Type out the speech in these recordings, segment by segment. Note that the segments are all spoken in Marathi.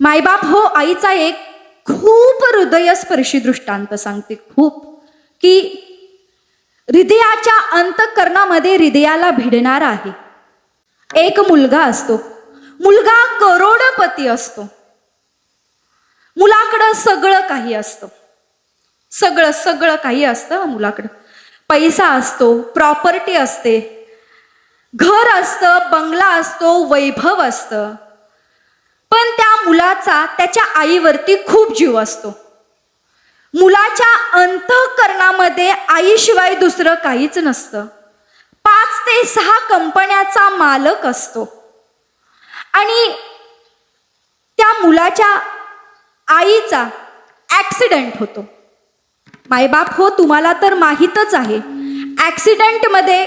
मायबाप हो आईचा एक खूप हृदयस्पर्शी दृष्टांत सांगते खूप. की हृदयाच्या अंतकरणामध्ये हृदयाला भिडणार आहे. एक मुलगा असतो. मुलगा करोडपती असतो. मुलाकडं सगळं काही असतं. सगळं सगळं काही असतं मुलाकडं. पैसा असतो प्रॉपर्टी असते. घर असतं बंगला असतो वैभव असतं. पण त्या मुलाचा त्याच्या आईवरती खूप जीव असतो. मुलाच्या अंतःकरणामध्ये आईशिवाय दुसरं काहीच नसतं. पाच ते सहा कंपन्याचा मालक असतो. आणि त्या मुलाच्या आईचा ॲक्सिडेंट होतो. मायबाप हो तुम्हाला तर माहीतच आहे. ॲक्सिडेंटमध्ये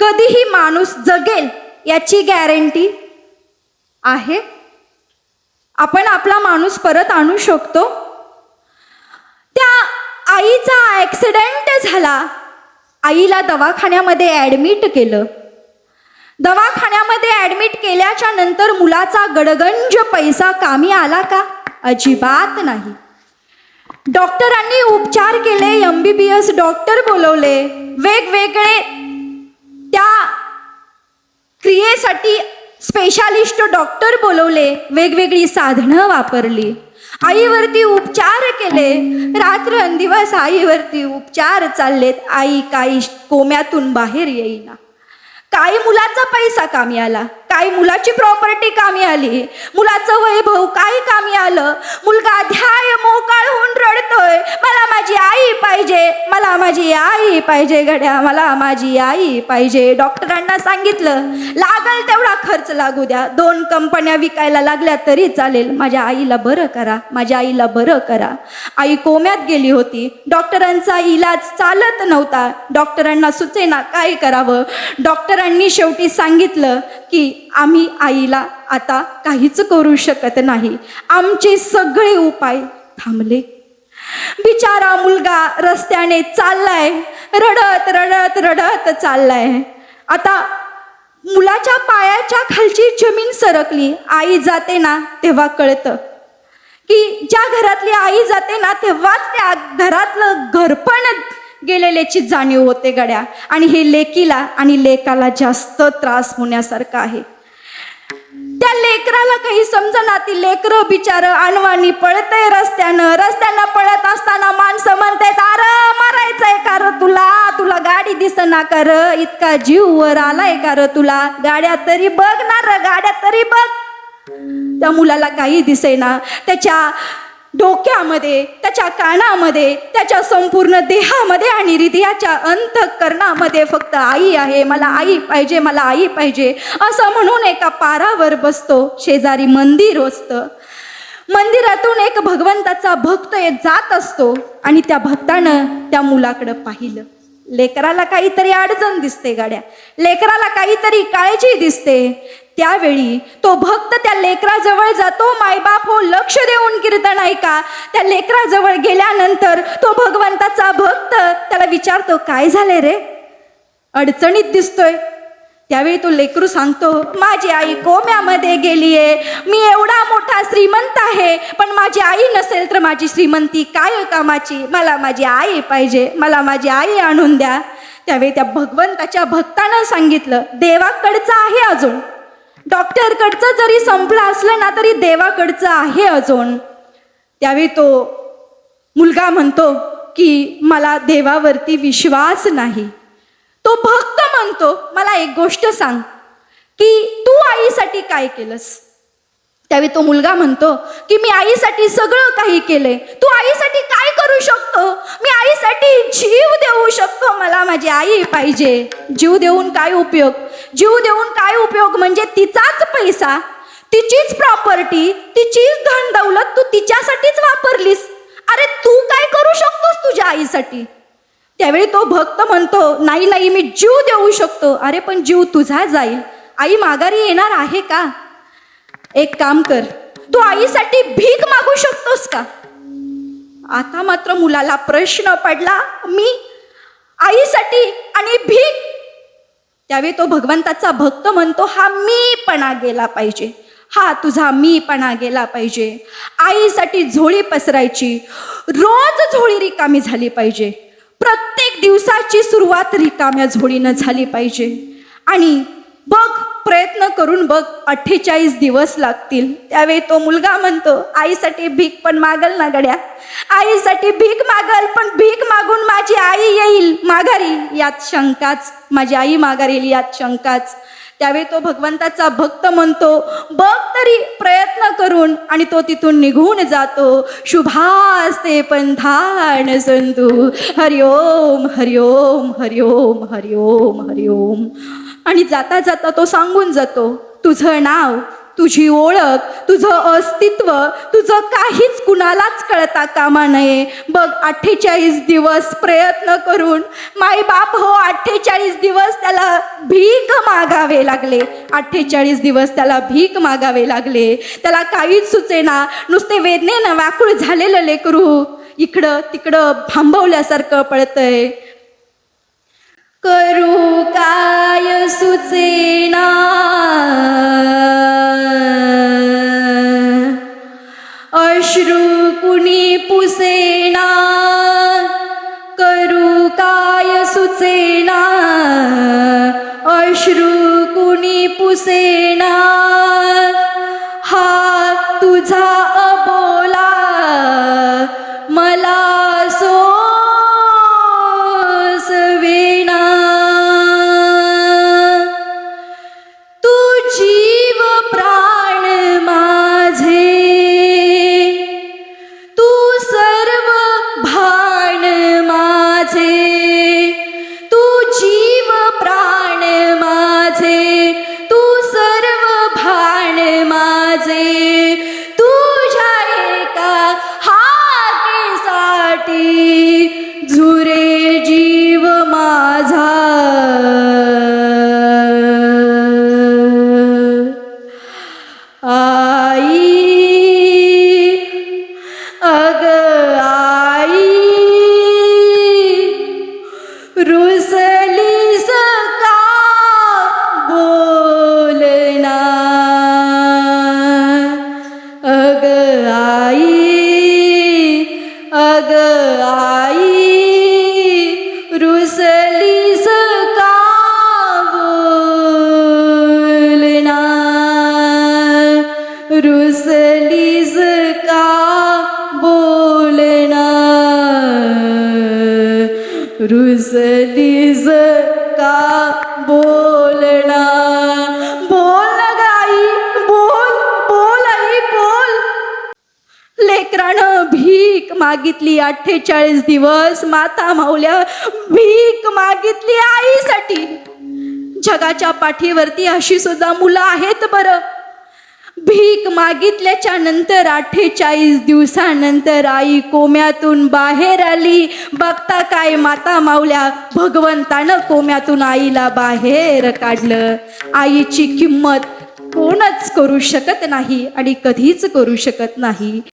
कधीही माणूस जगेल याची गॅरंटी आहे. आपण आपला माणूस परत आणू शकतो? त्या आईचा ॲक्सिडेंट झाला. आईला दवाखान्यामध्ये ॲडमिट केलं. दवाखान्यामध्ये ॲडमिट केल्याच्यानंतर मुलाचा गडगंज पैसा कामी आला का? अजिबात नाही. डॉक्टरांनी उपचार केले M B B S doctor बोलवले. वेगवेगळे त्या क्रियेसाठी स्पेशालिस्ट डॉक्टर बोलवले वेगवेगळी साधनं वापरली. आईवरती उपचार केले. रात्रंदिवस आईवरती उपचार चाललेत. आई काही कोम्यातून बाहेर येईना. काही मुलाचा पैसा कामी आला. काही मुलाची प्रॉपर्टी कामी आली. मुलाचं वैभव काही कामी आलं. मुलगा ध्याय मोकाळ होऊन रडतोय. मला माझी आई पाहिजे. मला माझी आई पाहिजे गड्या. मला माझी आई पाहिजे. डॉक्टरांना सांगितलं. लागल तेवढा खर्च लागू द्या. दोन कंपन्या विकायला लागल्या तरी चालेल. माझ्या आईला बरं करा. माझ्या आईला बरं करा. आई कोम्यात गेली होती. डॉक्टरांचा इलाज चालत नव्हता. डॉक्टरांना सुचेना काय करावं? डॉक्टरांनी शेवटी सांगितलं की आम्ही आईला आता काहीच करू शकत नाही. आमचे सगळे उपाय थांबले. बिचारा मुलगा रस्त्याने चाललाय. रडत रडत रडत चाललाय. आता मुलाच्या पायाच्या खालची जमीन सरकली. आई जाते ना तेव्हा कळतं. की ज्या घरातली आई जाते ना तेव्हाच त्या घरातलं घरपण गेलेल्याची जाणीव होते गड्या. आणि हे लेकीला आणि लेकाला जास्त त्रास होण्यासारखं आहे. त्या लेकराला काही समजना ती लेकरं बिचार अनवाणी पळतय रस्त्यानं. रस्त्यानं पळत असताना माणसं म्हणतायत अर मारायचंय का र तुला? तुला गाडी दिसना कर इतका जीव वर आलाय का र तुला? गाड्या तरी बघ ना र गाड्या तरी बघ. त्या मुलाला काही दिसेना. त्याच्या डोक्यामध्ये त्याच्या कानामध्ये त्याच्या संपूर्ण देहामध्ये आणि हृदयाच्या अंतकरणामध्ये फक्त आई आहे. मला आई पाहिजे मला आई पाहिजे. असं म्हणून एका पारावर बसतो. शेजारी मंदिर असतं. मंदिरातून एक भगवंताचा भक्त एक जात असतो आणि त्या भक्तानं त्या मुलाकडं पाहिलं. लेकराला काहीतरी अडचण दिसते गाड्या. लेकराला काहीतरी काळजी दिसते. त्यावेळी तो भक्त त्या लेकराजवळ जातो मायबाप हो लक्ष देऊन कीर्तन ऐका. त्या लेकराजवळ गेल्यानंतर तो भगवंताचा भक्त त्याला विचारतो काय झाले रे? अडचणीत दिसतोय. त्यावेळी तो लेकरू सांगतो माझी आई कोम्यामध्ये गेली आहे मी एवढा मोठा श्रीमंत आहे पण माझी आई नसेल तर माझी श्रीमंती काय हो कामाची? मला माझी आई पाहिजे. मला माझी आई आणून द्या. त्यावेळी त्या भगवंताच्या भक्तानं सांगितलं देवाकडचं आहे अजून. डॉक्टरकडचं जरी संपलं असलं ना तरी देवाकडचं आहे अजून. त्यावेळी तो मुलगा म्हणतो की मला देवावरती विश्वास नाही. तो भक्त म्हणतो मला एक गोष्ट सांग की तू आईसाठी काय केलंस? त्यावेळी तो मुलगा म्हणतो की मी आईसाठी सगळं काही केलंय. तू आईसाठी काय करू शकतो? मी आईसाठी जीव देऊ शकतो? मला माझी आई पाहिजे. जीव देऊन काय उपयोग? जीव देऊन काय उपयोग म्हणजे तिचाच पैसा तिचीच प्रॉपर्टी तिचीच धन दौलत तू तिच्यासाठीच वापरलीस. अरे तू काय करू शकतोस तुझ्या आईसाठी? त्यावेळी तो भक्त म्हणतो नाही नाही मी जीव देऊ शकतो. अरे पण जीव तुझा जाईल. आई माघारी येणार आहे का? एक काम कर. तू आईसाठी भीक मागू शकतोस का? आता मात्र मुलाला प्रश्न पडला मी आईसाठी आणि भीक. त्यावेळी तो भगवंताचा भक्त म्हणतो हा मीपणा गेला पाहिजे. हा तुझा मीपणा गेला पाहिजे. आईसाठी झोळी पसरायची. रोज झोळी रिकामी झाली पाहिजे. प्रत्येक दिवसाची सुरुवात रिकाम्या झोळीनं झाली पाहिजे. आणि बघ प्रयत्न करून बघ अठ्ठेचाळीस दिवस लागतील. त्यावेळी तो मुलगा म्हणतो आईसाठी भीक पण मागल ना गड्या. आईसाठी भीक मागल पण भीक मागून माझी आई येईल माघारी. यात शंकाच माझी आई माघारी येईल यात शंकाच. त्यावेळी तो भगवंताचा भक्त म्हणतो बघ तरी प्रयत्न करून. आणि तो तिथून निघून जातो. शुभास्ते धान संतू हरिओम हरिओम हरिओम हरिओम हरिओम. आणि जाता जाता तो सांगून जातो तुझं नाव तुझी ओळख तुझं अस्तित्व तुझं काहीच कुणालाच कळता कामा नये. बघ अठ्ठेचाळीस दिवस प्रयत्न करून माय बाप हो अठ्ठेचाळीस दिवस त्याला भीक मागावे लागले. अठ्ठेचाळीस दिवस त्याला भीक मागावे लागले. त्याला काहीच सुचेना. नुसते वेदनेनं व्याकुळ झालेलं लेकरू इकडं तिकडं थांबवल्यासारखं पडतंय काय सुचेना अश्रू कुणी पुसेना करू काय सुचेना अश्रू कुणी पुसेना रुसलीज का बोलना रुसलीज का बोलना बोल ना ग आई बोल बोल आई बोल. लेकरानं भीक मागितली अठ्ठेचाळीस दिवस माता माऊल्या भीक मागितली आईसाठी. जगाच्या पाठीवरती अशी सुद्धा मुलं आहेत बरं. भीक मागितल्याच्या नंतर अठ्ठेचाळीस दिवसानंतर आई कोम्यातून बाहेर आली. बघता काय माता मावल्या भगवंतानं कोम्यातून आईला बाहेर काढलं. आईची किंमत कोणच करू शकत नाही आणि कधीच करू शकत नाही.